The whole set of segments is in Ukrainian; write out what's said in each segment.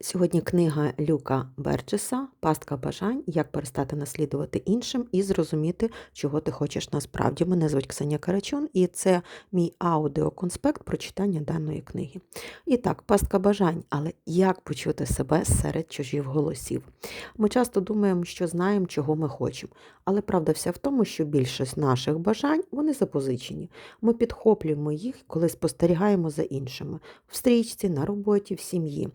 Сьогодні книга Люка Берджеса Пастка бажань. Як перестати наслідувати іншим і зрозуміти, чого ти хочеш насправді. Мене звуть Ксенія Карачун, і це мій аудіоконспект про читання даної книги. І так, пастка бажань, але як почути себе серед чужих голосів? Ми часто думаємо, що знаємо, чого ми хочемо. Але правда вся в тому, що більшість наших бажань вони запозичені. Ми підхоплюємо їх, коли спостерігаємо за іншими в стрічці, на роботі, в сім'ї.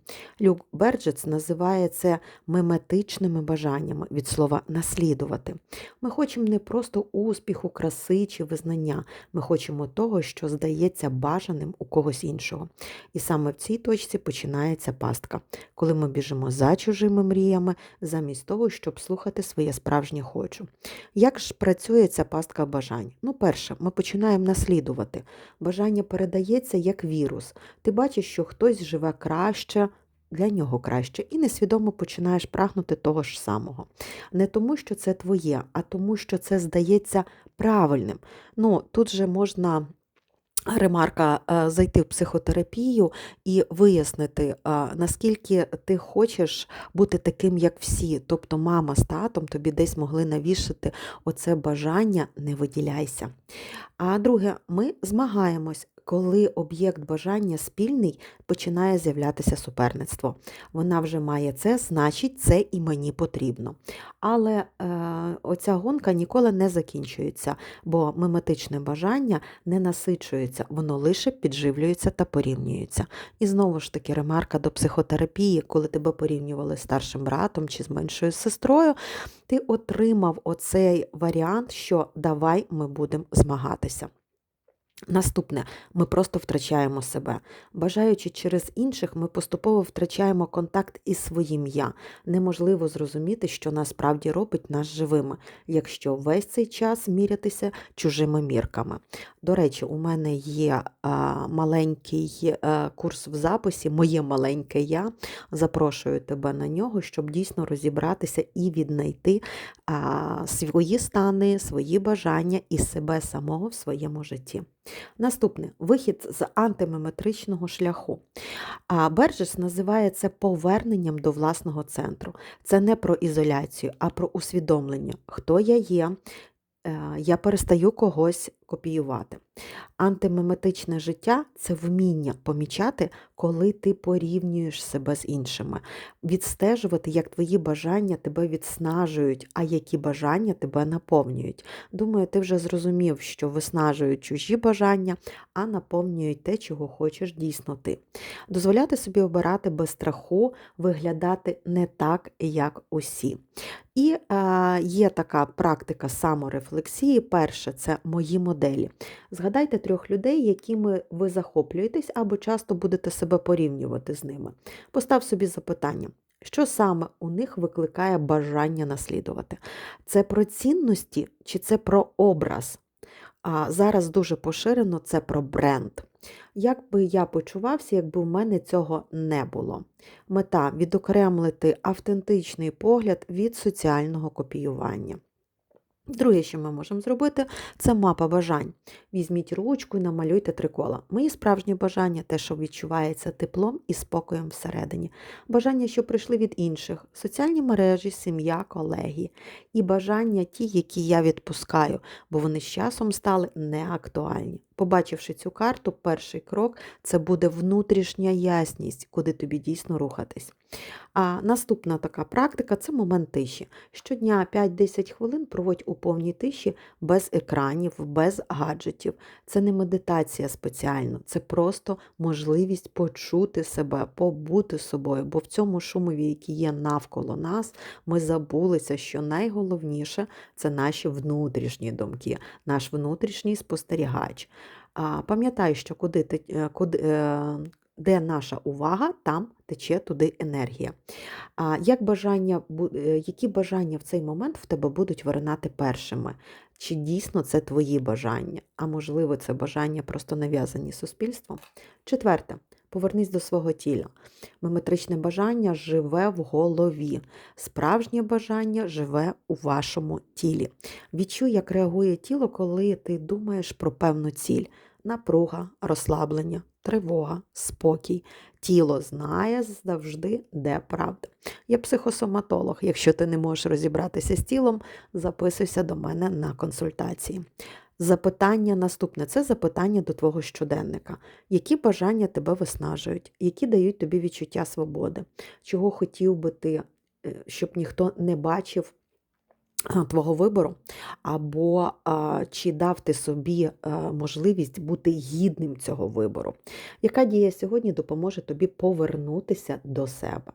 Берджец називає це меметичними бажаннями від слова наслідувати. Ми хочемо не просто успіху, краси чи визнання. Ми хочемо того, що здається бажаним у когось іншого. І саме в цій точці починається пастка, коли ми біжимо за чужими мріями, замість того, щоб слухати своє справжнє хочу. Як ж працює ця пастка бажань? Ну, перше, ми починаємо наслідувати. Бажання передається як вірус. Ти бачиш, що хтось живе краще. Для нього краще, і несвідомо починаєш прагнути того ж самого. Не тому, що це твоє, а тому, що це здається правильним. Ну, Тут же можна ремарка е, зайти в психотерапію і вияснити, е, наскільки ти хочеш бути таким, як всі. Тобто мама з татом тобі десь могли навішати оце бажання, не виділяйся. А друге, ми змагаємось коли об'єкт бажання спільний, починає з'являтися суперництво. Вона вже має це, значить, це і мені потрібно. Але е, оця гонка ніколи не закінчується, бо миметичне бажання не насичується, воно лише підживлюється та порівнюється. І знову ж таки, ремарка до психотерапії, коли тебе порівнювали з старшим братом чи з меншою сестрою, ти отримав оцей варіант, що давай ми будемо змагатися. Наступне, ми просто втрачаємо себе. Бажаючи через інших, ми поступово втрачаємо контакт із своїм я. Неможливо зрозуміти, що насправді робить нас живими, якщо весь цей час мірятися чужими мірками. До речі, у мене є а, маленький е, курс в записі, моє маленьке я. Запрошую тебе на нього, щоб дійсно розібратися і віднайти а, свої стани, свої бажання і себе самого в своєму житті. Наступне вихід з антимеметричного шляху. А Берджес називає це поверненням до власного центру. Це не про ізоляцію, а про усвідомлення, хто я є. Е, я перестаю когось копіювати. Антимеметичне життя це вміння помічати, коли ти порівнюєш себе з іншими, відстежувати, як твої бажання тебе відснажують, а які бажання тебе наповнюють. Думаю, ти вже зрозумів, що виснажують чужі бажання, а наповнюють те, чого хочеш дійсно ти. Дозволяти собі обирати без страху, виглядати не так, як усі. І е, є така практика саморефлексії. Перше, це мої моделі. Згадайте трьох людей, якими ви захоплюєтесь або часто будете себе порівнювати з ними. Постав собі запитання. Що саме у них викликає бажання наслідувати? Це про цінності чи це про образ? А зараз дуже поширено це про бренд. Як би я почувався, якби в мене цього не було? Мета відокремлити автентичний погляд від соціального копіювання. Друге, що ми можемо зробити, це мапа бажань. Візьміть ручку і намалюйте три кола. Мої справжні бажання, те, що відчувається теплом і спокоєм всередині. Бажання, що прийшли від інших, соціальні мережі, сім'я, колеги. І бажання ті, які я відпускаю, бо вони з часом стали неактуальні. Побачивши цю карту, перший крок це буде внутрішня ясність, куди тобі дійсно рухатись. А наступна така практика це момент тиші. Щодня 5-10 хвилин проводь у повній тиші без екранів, без гаджетів. Це не медитація спеціально, це просто можливість почути себе, побути собою, бо в цьому шумові, який є навколо нас, ми забулися, що найголовніше це наші внутрішні думки, наш внутрішній спостерігач. Пам'ятай, що куди е, куди, е, де наша увага, там тече туди енергія. Як бажання, е, Які бажання в цей момент в тебе будуть виринати першими? Чи дійсно це твої бажання? А можливо, це бажання просто нав'язані суспільством? Четверте. Повернись до свого тіла. Миметричне бажання живе в голові. Справжнє бажання живе у вашому тілі. Відчуй, як реагує тіло, коли ти думаєш про певну ціль напруга, розслаблення, тривога, спокій. Тіло знає завжди, де правда. Я психосоматолог. Якщо ти не можеш розібратися з тілом, записуйся до мене на консультації. Запитання наступне це запитання до твого щоденника. Які бажання тебе виснажують, які дають тобі відчуття свободи? Чого хотів би ти, е, щоб ніхто не бачив твого вибору, або а, чи дав ти собі а, можливість бути гідним цього вибору? Яка дія сьогодні допоможе тобі повернутися до себе?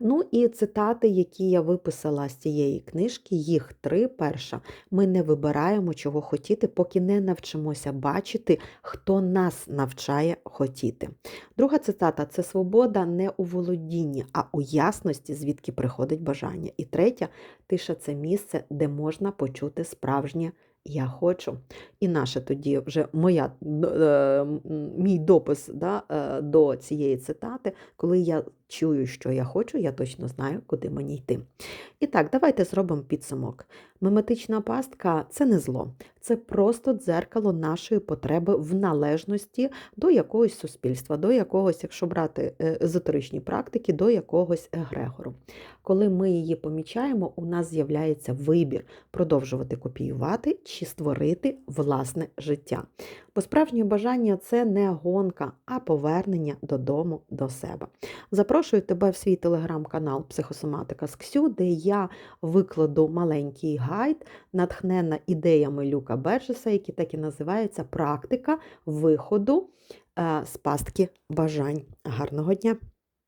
Ну і цитати, які я виписала з цієї книжки, їх три. Перша, ми не вибираємо, чого хотіти, поки не навчимося бачити, хто нас навчає хотіти. Друга цитата це свобода не у володінні, а у ясності, звідки приходить бажання. І третя тиша це місце, де можна почути справжнє. Я хочу. І наша тоді вже моя, е, мій допис да, е, до цієї цитати, коли я чую, що я хочу, я точно знаю, куди мені йти. І так, давайте зробимо підсумок. Меметична пастка це не зло, це просто дзеркало нашої потреби в належності до якогось суспільства, до якогось, якщо брати е, езотеричні практики, до якогось егрегору. Коли ми її помічаємо, у нас з'являється вибір продовжувати копіювати чи створити власне життя. Бо справжнє бажання це не гонка, а повернення додому до себе. Запрошую тебе в свій телеграм-канал Психосоматика з Ксю, де я викладу маленький гайд, натхнена ідеями Люка Бержеса, який так і називається Практика виходу е, з пастки бажань. Гарного дня!